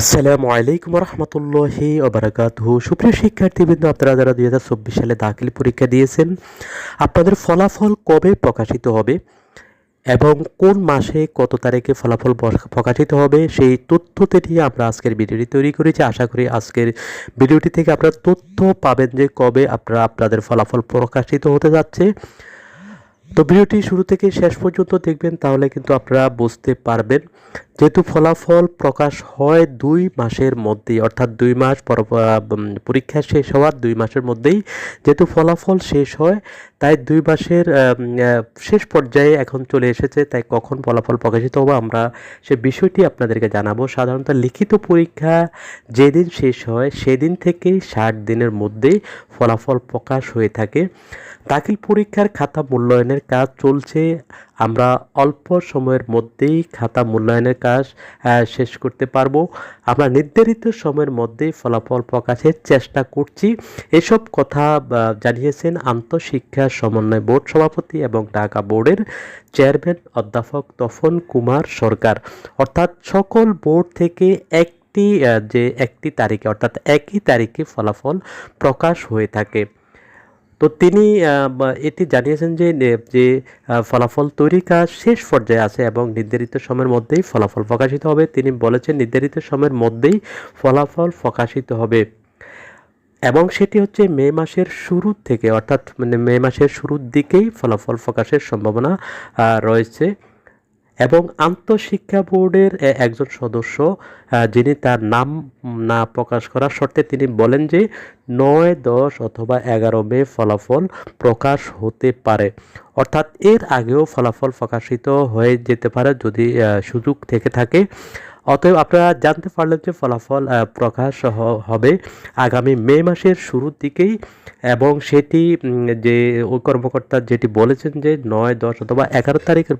আসসালামু আলাইকুম রহমতুল্লাহি ওবরাকাতুহু। সুপ্রিয় শিক্ষার্থীবৃন্দ, আপনারা যারা দুই হাজার চব্বিশ সালে দাখিল পরীক্ষা দিয়েছেন, আপনাদের ফলাফল কবে প্রকাশিত হবে এবং কোন মাসে কত তারিখে ফলাফল প্রকাশিত হবে, সেই তথ্যতে নিয়ে আমরা আজকের ভিডিওটি তৈরি করেছি। আশা করি আজকের ভিডিওটি থেকে আপনারা তথ্য পাবেন যে কবে আপনারা আপনাদের ফলাফল প্রকাশিত হতে যাচ্ছে। তো ভিডিওটি শুরু থেকে শেষ পর্যন্ত দেখবেন, তাহলে কিন্তু আপনারা বুঝতে পারবেন যেহেতু ফলাফল প্রকাশ হয় দুই মাসের মধ্যেই, অর্থাৎ দুই মাস পর পর- পরীক্ষা শেষ হওয়ার দুই মাসের মধ্যেই যেহেতু ফলাফল শেষ হয়, তাই দুই মাসের শেষ পর্যায়ে এখন চলে এসেছে, তাই কখন ফলাফল প্রকাশিত হবে আমরা সে বিষয়টি আপনাদেরকে জানাব। সাধারণত লিখিত পরীক্ষা যেদিন শেষ হয়, সেদিন থেকেই ষাট দিনের মধ্যেই ফলাফল প্রকাশ হয়ে থাকে। দাখিল পরীক্ষার খাতা মূল্যায়নের কাজ চলছে। আমরা অল্প সময়ের মধ্যেই খাতা মূল্যায়নের কাজ শেষ করতে পারব। আমরা নির্ধারিত সময়ের মধ্যেই ফলাফল প্রকাশের চেষ্টা করছি। এসব কথা জানিয়েছেন আন্তঃশিক্ষা সমন্বয় বোর্ড সভাপতি এবং ঢাকা বোর্ডের চেয়ারম্যান অধ্যাপক তফন কুমার সরকার। অর্থাৎ সকল বোর্ড থেকে একটি যে একটি তারিখে, অর্থাৎ একই তারিখে ফলাফল প্রকাশ হয়ে থাকে। তো তিনি এটি জানিয়েছেন যে যে ফলাফল তৈরির কাজ শেষ পর্যায়ে আছে এবং নির্ধারিত সময়ের মধ্যেই ফলাফল প্রকাশিত হবে। তিনি বলেছেন, নির্ধারিত সময়ের মধ্যেই ফলাফল প্রকাশিত হবে। এবং সেটি হচ্ছে মে মাসের শুরু থেকে, অর্থাৎ মানে মে মাসের শুরুর দিকেই ফলাফল প্রকাশের সম্ভাবনা রয়েছে। এবং আন্তঃশিক্ষা বোর্ডের একজন সদস্য যিনি তার নাম না প্রকাশ করার শর্তে তিনি বলেন যে নয়, দশ অথবা এগারো মে ফলাফল প্রকাশ হতে পারে। অর্থাৎ এর আগেও ফলাফল প্রকাশিত হয়ে যেতে পারে যদি সুযোগ থেকে থাকে। অতএব আপনারা জানতে পারলেন যে ফলাফল প্রকাশ হবে আগামী মে মাসের শুরুর দিকেই এবং সেটি যে ওই কর্মকর্তা যেটি বলেছেন যে নয়, দশ অথবা এগারো তারিখের